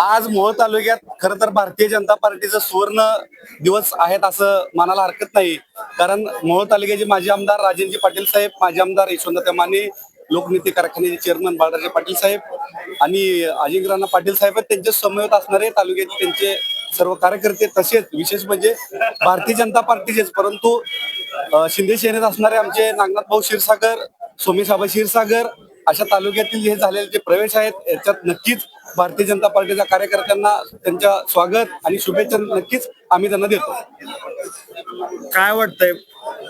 आज मोहोळ तालुक्यात खर तर भारतीय जनता पार्टीचं सुवर्ण दिवस आहेत असं मानाला हरकत नाही. कारण मोहोळ तालुक्याचे माजी आमदार राजेंद्र पाटील साहेब माजी आमदार यशवंत माने लोकनीती कारखान्याचे चेअरमन बाळराजे पाटील साहेब आणि अजिंक्यराणा पाटील साहेब त्यांच्या समवेत असणारे तालुक्याचे त्यांचे सर्व कार्यकर्ते तसेच विशेष म्हणजे भारतीय जनता पार्टीचेच. परंतु शिंदे सेनेत असणारे आमचे नागनाथ भाऊ क्षीरसागर सोमेसाबा क्षीरसागर अशा तालुक्यातील जे झालेले जे प्रवेश आहेत याच्यात नक्कीच भारतीय जनता पार्टीच्या कार्यकर्त्यांना त्यांच्या स्वागत आणि शुभेच्छा नक्कीच आम्ही त्यांना देतो. काय वाटतंय?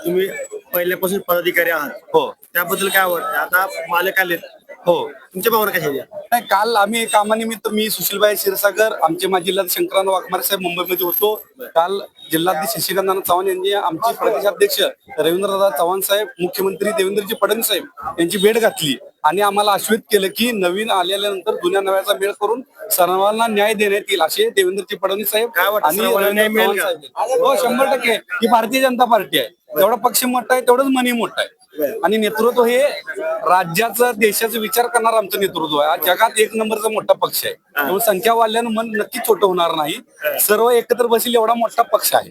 तुम्ही पहिल्यापासून पदाधिकारी आहात. हो. त्याबद्दल काय वाटतंय? आता मालक आलेत. हो. तुमच्या भावना कशा आहेत? नाही काल आम्ही कामानिमित्त मी सुशीलबाई क्षीरसागर आमचे माजी जिल्हा शंकरान वाघमारे साहेब मुंबईमध्ये होतो. काल जिल्हाध्यक्ष शशिकांत चव्हाण यांनी आमचे प्रदेशाध्यक्ष रवींद्रदादा चव्हाण साहेब मुख्यमंत्री देवेंद्रजी फडणवीस साहेब यांची भेट घातली आणि आम्हाला आश्वित केलं की नवीन आलेल्यानंतर जुन्या नव्याचा मेळ करून सर्वांना न्याय देण्यात येईल असे देवेंद्रजी फडणवीस साहेब वाटतं, आणि सर्वांना न्याय रवींद्र मिळेल चव्हाण का? साहेब. हो शंभर टक्के. ही भारतीय जनता पार्टी आहे. जेवढा पक्ष मोठा आहे तेवढंच मनी मोठा आहे. आणि नेतृत्व हे राज्याचं देशाचा विचार करणार आमचं नेतृत्व आहे. आज जगात एक नंबरचा मोठा पक्ष आहे. त्यामुळे संख्या वाढल्यानं मन नक्की छोटं होणार नाही. सर्व एकत्र बसेल एवढा मोठा पक्ष आहे.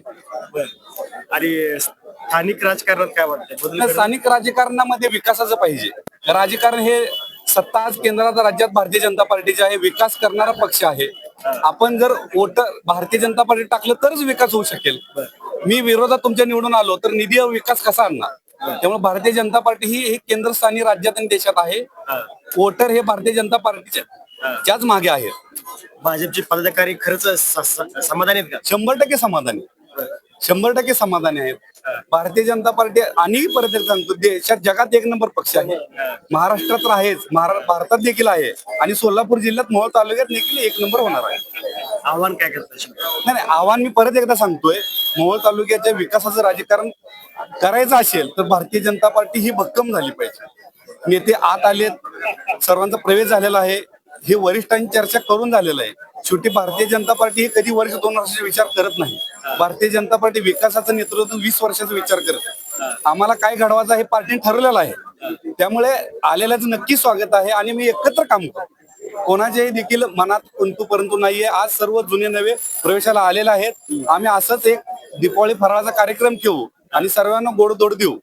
आणि स्थानिक राजकारणात काय तर स्थानिक राजकारणामध्ये विकासाचं पाहिजे. राजकारण हे सत्ता आज केंद्रात राज्यात भारतीय जनता पार्टीचे आहे. विकास करणारा पक्ष आहे. आपण जर वोट भारतीय जनता पार्टी टाकलं तरच विकास होऊ शकेल. मी विरोधात तुमच्या निवडून आलो तर निधी विकास कसा आणणार? त्यामुळे भारतीय जनता पार्टी ही ही केंद्रस्थानी राज्यात आणि देशात आहे. वोटर हे भारतीय जनता पार्टीचे त्याच मागे आहेत. भाजपचे पदाधिकारी खरंच स- स- समाधानी आहेत का? शंभर टक्के समाधानी. शंभर टक्के समाधानी आहेत. भारतीय जनता पार्टी आणि परत एक सांगतो देशात जगात एक नंबर पक्ष आहे. महाराष्ट्रात तर आहेच. महारा- भारतात देखील आहे. आणि सोलापूर जिल्ह्यात मोहोळ तालुक्यात देखील एक नंबर होणार आहे. आव्हान काय करतं? नाही नाही आव्हान मी परत एकदा सांगतोय. मोहोळ तालुक्याच्या विकासाचं राजकारण करायचं असेल तर भारतीय जनता पार्टी ही भक्कम झाली पाहिजे. नेते आत आलेत सर्वांचा प्रवेश झालेला आहे हे वरिष्ठांची चर्चा करून झालेलं आहे. शेवटी भारतीय जनता पार्टी ही कधी वर्ष दोन वर्षाचा विचार करत नाही. भारतीय जनता पार्टी विकासाचं नेतृत्व वीस वर्षाचा विचार करते आम्हाला काय घडवायचं हे पार्टीने ठरवलेलं आहे. त्यामुळे आलेल्याचं नक्की स्वागत आहे आणि मी एकत्र काम करतो. कोणाच्याही देखील मनात पंतू परंतु नाहीये. आज सर्व जुने नवे प्रवेशाला आलेले आहेत. आम्ही असंच एक दीपावली फराळाचा कार्यक्रम ठेवू आणि सर्वांना गोडदोड देऊ.